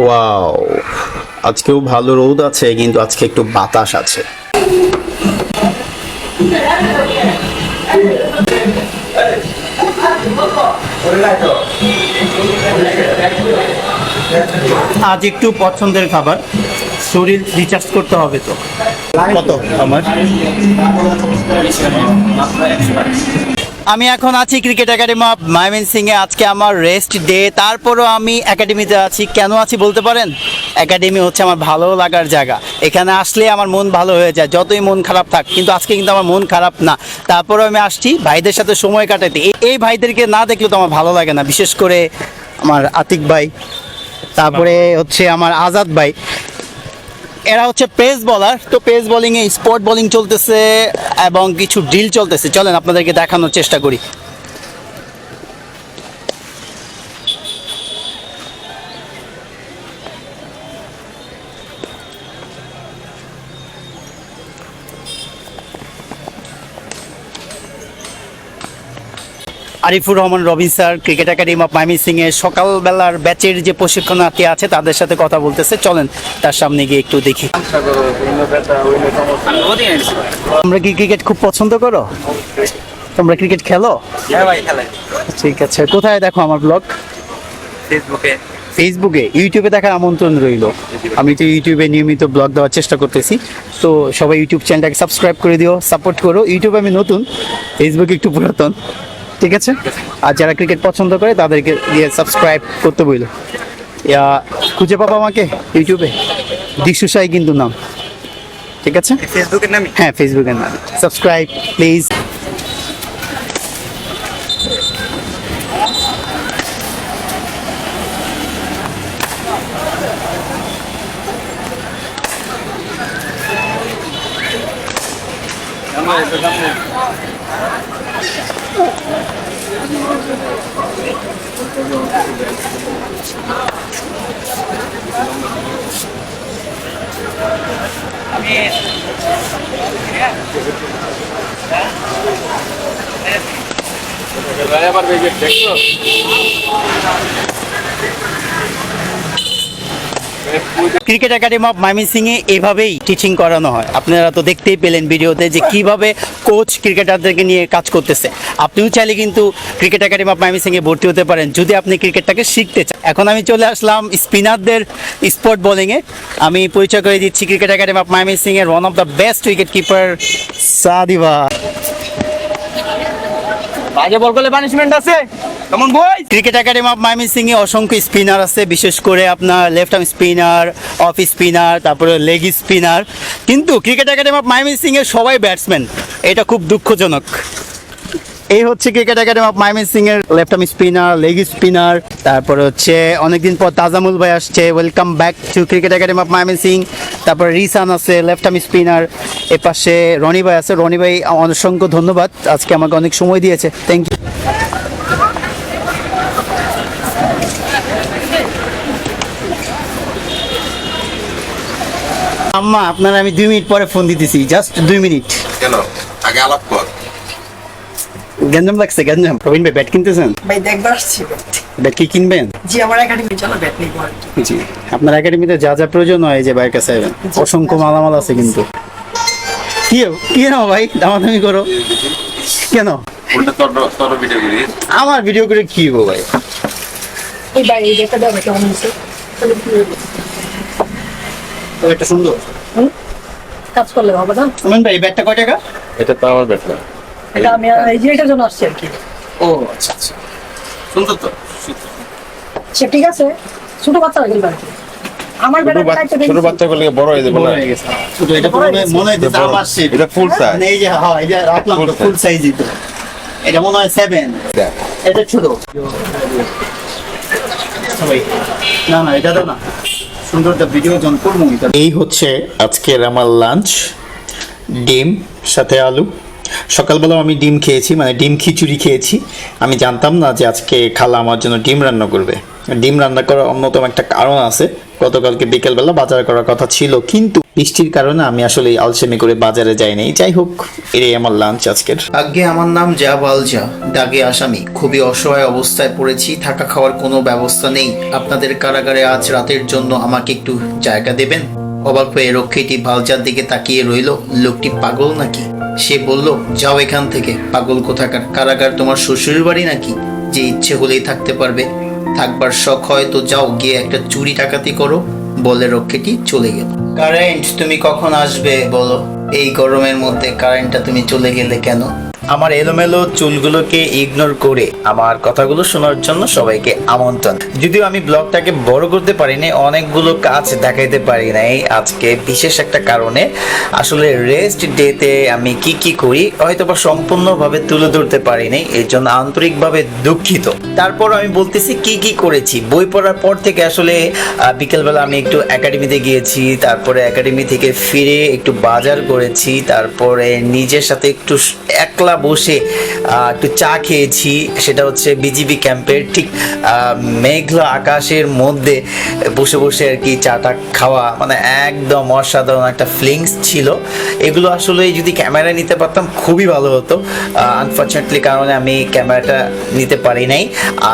Wow আজকেও ভালো রোদ আছে কিন্তু আজকে একটু বাতাস আছে। আজ একটু পছন্দের খাবার। শরীর রিচার্জ করতে হবে তো। কত? আমার। আমি এখন আছি ক্রিকেট একাডেমি অফ এ আজকে আমার রেস্ট ডে তারপরও আমি একাডেমিতে আছি। কেন আছি বলতে পারেন? একাডেমি হচ্ছে আমার ভালো লাগার জায়গা। এখানে আসলে আমার মন ভালো হয়ে যায়, যতই মন খারাপ থাক। কিন্তু আজকে কিন্তু আমার মন খারাপ না। তারপরও আমি আসছি ভাইদের সাথে সময় কাটাতে এই ভাইদেরকে না দেখলে তো আমার ভালো লাগে না। বিশেষ করে আমার আতিক ভাই, তারপরে হচ্ছে আমার আজাদ ভাই। এরা হচ্ছে পেস বলার তো পেস বোলিং এ স্পট বলিং চলতেছে এবং কিছু ডিল চলতেছে। চলেন আপনাদেরকে দেখানোর চেষ্টা করি। Arifur Rahman Robin sir cricket academy of Mymensingh এর সকালবেলার ব্যাচের যে প্রশিক্ষণার্থী আছে তাদের সাথে কথা বলতেছে। চলেন তার সামনে গিয়ে একটু দেখি। তোমরা কি ক্রিকেট খুব পছন্দ করো? তোমরা ক্রিকেট খেলো? হ্যাঁ ঠিক আছে। কোথায় দেখো আমার ব্লগ? ফেসবুকে। ফেসবুকে ইউটিউবে দেখার আমন্ত্রণ রইল। আমি তো ইউটিউবে নিয়মিত ব্লগ দেওয়ার চেষ্টা করতেছি। তো সবাই ইউটিউব চ্যানেলটাকে সাবস্ক্রাইব করে দিও সাপোর্ট করো। ইউটিউবে আমি নতুন ফেসবুকে একটু পুরাতন। ঠিক আছে? আর যারা ক্রিকেট পছন্দ করে তাদেরকে দিয়ে সাবস্ক্রাইব করতে বইল। ইয়া খুঁজে পাবো আমাকে ইউটিউবে দিশু সাই কিন্তু নাম। ঠিক আছে? ফেসবুকের নাম হ্যাঁ ফেসবুকের নাম। Subscribe please Vai, Barbeguinho, tem que cricket academy of এ এভাবেই টিচিং করানো হয়। আপনারা তো দেখতেই পেলেন ভিডিওতে যে কীভাবে কোচ ক্রিকেটারদেরকে নিয়ে কাজ করতেছে। আপনিও চাইলে কিন্তু ক্রিকেট একাডেমি অফ এ ভর্তি হতে পারেন, যদি আপনি ক্রিকেটটাকে শিখতে চান। এখন আমি চলে আসলাম স্পিনারদের স্পট বোলিং এ। আমি পরিচয় করে দিচ্ছি ক্রিকেট একাডেমি অফ এর one of the best wicket keeper Sadiba. বাজে বল করলে পানিশমেন্ট আছে। কেমন বই cricket academy of Mymensingh এ অসংখ্য স্পিনার আছে, বিশেষ করে আপনার left arm spinner off spinner তারপরে লেগ স্পিনার কিন্তু cricket academy of Mymensingh এর সবাই ব্যাটসম্যান এটা খুব দুঃখজনক। এই হচ্ছে cricket academy of Mymensingh এর left arm spinner leg spinner তারপর হচ্ছে অনেকদিন পর তাজামুল ভাই আসছে welcome back to cricket academy of Mymensingh তারপর রিসান আছে লেফট আর্ম স্পিনার এ পাশে রনি ভাই আছে, রনি ভাই অসংখ্য ধন্যবাদ, আজকে আমাকে অনেক সময় দিয়েছে থ্যাংক ইউ আম্মা, আপনার আমি দুই মিনিট পরে ফোন দিতেছি জাস্ট দুই মিনিট। কেন? আগে আলাপ কর। গ্যাঞ্জাম লাগছে গ্যাঞ্জাম প্রবীণ ভাই ব্যাট কিনতেছেন? ভাই দেখবার আসছি ব্যাট কি কিনবেন? জি আমার একাডেমি চলো ব্যাট নেই বল জি আপনার একাডেমিতে যা যা প্রয়োজন হয় এই যে ভাইয়ের কাছে আসবেন অসংখ্য মালামাল আছে কিন্তু। কি কি নাও ভাই? দামাদামি করো। কেন? উল্টা তোর তোর ভিডিও করি। আমার ভিডিও করে কি হব ভাই? ব্যাটটা এটা সুন্দর। কাজ করলে হবে না? ভাই এই ব্যাটটা কয় টাকা? এটা তো আমার ব্যাট না। এটা আমি এই যে এটার জন্য আসছি আর কি। ও আচ্ছা আচ্ছা। সুন্দর তো? সে ঠিক আছে ছোট বাচ্চারা খেলবে আর কি। আমার ছোট বাচ্চা ছোট বড় হয়ে যাবে হয়ে গেছে শুধু এটা মনে হয়- মনে হয়। আমার এটা এই যে হ্যাঁ এই যে রাখলাম ফুল সাইজই তো। এটা মনে হয় সেভেন এটা ছোট। না না এটা তো না। সুন্দর ভিডিও জন করব এই হচ্ছে আজকের আমার লাঞ্চ ডিম সাথে আলু। সকালবেলা আমি ডিম খেয়েছি মানে ডিম খিচুড়ি খেয়েছি। আমি জানতাম না যে আজকে খালা আমার জন্য ডিম রান্না করবে। ডিম রান্না করার অন্যতম একটা কারণ আছে। গতকালকে বিকেলবেলা বাজার করার কথা ছিল, কিন্তু বৃষ্টির কারণে আমি আসলে আলসেমি করে বাজারে যাইনি। যাই হোক, এটাই আমার লাঞ্চ আজকের। আগে আমার নাম জাব আলজা দাগে আসামি। খুবই অসহায় অবস্থায় পড়েছি, থাকা খাওয়ার কোনো ব্যবস্থা নেই। আপনাদের কারাগারে আজ রাতের জন্য আমাকে একটু জায়গা দেবেন? অবাক হয়ে রক্ষীটি ভালজার দিকে তাকিয়ে রইল, লোকটি পাগল নাকি? সে বলল, যাও এখান থেকে। পাগল কোথাকার? কারাগার তোমার শ্বশুরের বাড়ি নাকি? যে ইচ্ছে হলেই থাকতে পারবে। থাকবার শখ হয় তো যাও, গিয়ে একটা চুরি ডাকাতি করো। বলে রক্ষেটি চলে গেল। কারেন্ট, তুমি কখন আসবে বলো? এই গরমের মধ্যে কারেন্টটা তুমি চলে গেলে কেন? আমার এলোমেলো চুলগুলোকে ইগনোর করে আমার কথাগুলো শোনার জন্য সবাইকে আমন্ত্রণ। যদিও আমি ব্লগটাকে বড় করতে পারিনি, অনেকগুলো কাজ দেখাইতে পারি নাই আজকে। বিশেষ একটা কারণে আসলে রেস্ট ডেতে আমি কি কি করি হয়তো বা সম্পূর্ণভাবে তুলে ধরতে পারিনি এর জন্য আন্তরিকভাবে দুঃখিত। তারপর আমি বলতেছি কি কি করেছি। বই পড়ার পর থেকে আসলে বিকেলবেলা আমি একটু একাডেমিতে গিয়েছি, তারপরে একাডেমি থেকে ফিরে একটু বাজার করেছি, তারপরে নিজের সাথে একটু একলা বসে একটু চা খেয়েছি, সেটা হচ্ছে বিজিবি ক্যাম্পের ঠিক মেঘলা আকাশের মধ্যে বসে বসে আর কি চাটা খাওয়া মানে একদম অসাধারণ একটা ফিলিংস ছিল। এগুলো আসলে যদি ক্যামেরা নিতে পারতাম খুবই ভালো হতো। আনফর্চুনেটলি কারণে আমি ক্যামেরাটা নিতে পারি নাই।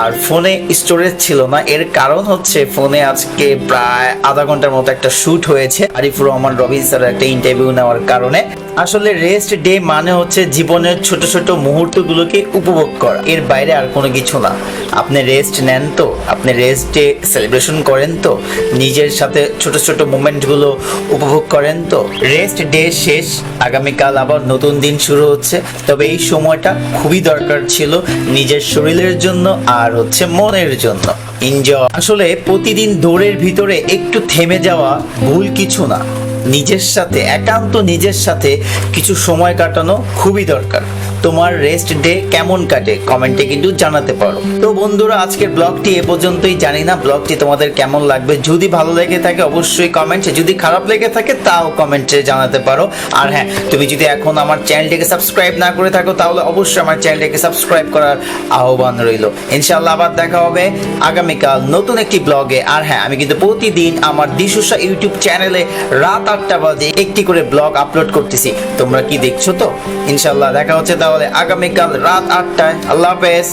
আর ফোনে স্টোরেজ ছিল না, এর কারণ হচ্ছে ফোনে আজকে প্রায় আধা ঘণ্টার মতো একটা শ্যুট হয়েছে। আরিফুর রহমান রবিন স্যারের একটা ইন্টারভিউ নেওয়ার কারণে। আসলে রেস্ট ডে মানে হচ্ছে জীবনের ছোট ছোট মুহূর্তগুলোকে উপভোগ করা। এর বাইরে আর কোনো কিছু না। আপনি রেস্ট নেন তো, আপনি রেস্ট ডে সেলিব্রেশন করেন তো, নিজের সাথে ছোট ছোট মুমেন্টগুলো উপভোগ করেন তো। রেস্ট ডে শেষ, আগামীকাল আবার নতুন দিন শুরু হচ্ছে। তবে এই সময়টা খুবই দরকার ছিল নিজের শরীরের জন্য আর হচ্ছে মনের জন্য। এনজয় আসলে প্রতিদিন দৌড়ের ভিতরে একটু থেমে যাওয়া ভুল কিছু না। নিজের সাথে একান্ত নিজের সাথে কিছু সময় কাটানো খুবই দরকার। তোমার রেস্ট ডে কেমন কাটে? কমেন্টে কিন্তু জানাতে পারো। তো বন্ধুরা, আজকের ব্লগটি এ পর্যন্তই। জানি না ব্লগটি তোমাদের কেমন লাগবে। যদি ভালো লেগে থাকে, অবশ্যই কমেন্টে যদি খারাপ লেগে থাকে, তাও কমেন্টে জানাতে পারো। আর হ্যাঁ তুমি যদি এখন আমার চ্যানেলটিকে সাবস্ক্রাইব না করে থাকো, তাহলে অবশ্যই আমার চ্যানেলটিকে সাবস্ক্রাইব করার আহ্বান রইল। ইনশাআল্লাহ আবার দেখা হবে আগামীকাল নতুন একটি ব্লগে আর হ্যাঁ আমি কিন্তু প্রতিদিন আমার দিশুসা ইউটিউব চ্যানেলে রাত আটটা বাজে একটি করে ব্লগ আপলোড করতেছি। তোমরা কি দেখছ তো? ইনশাআল্লাহ দেখা হচ্ছে তাহলে আগামীকাল রাত আটটায়। আল্লাহ হাফেজ।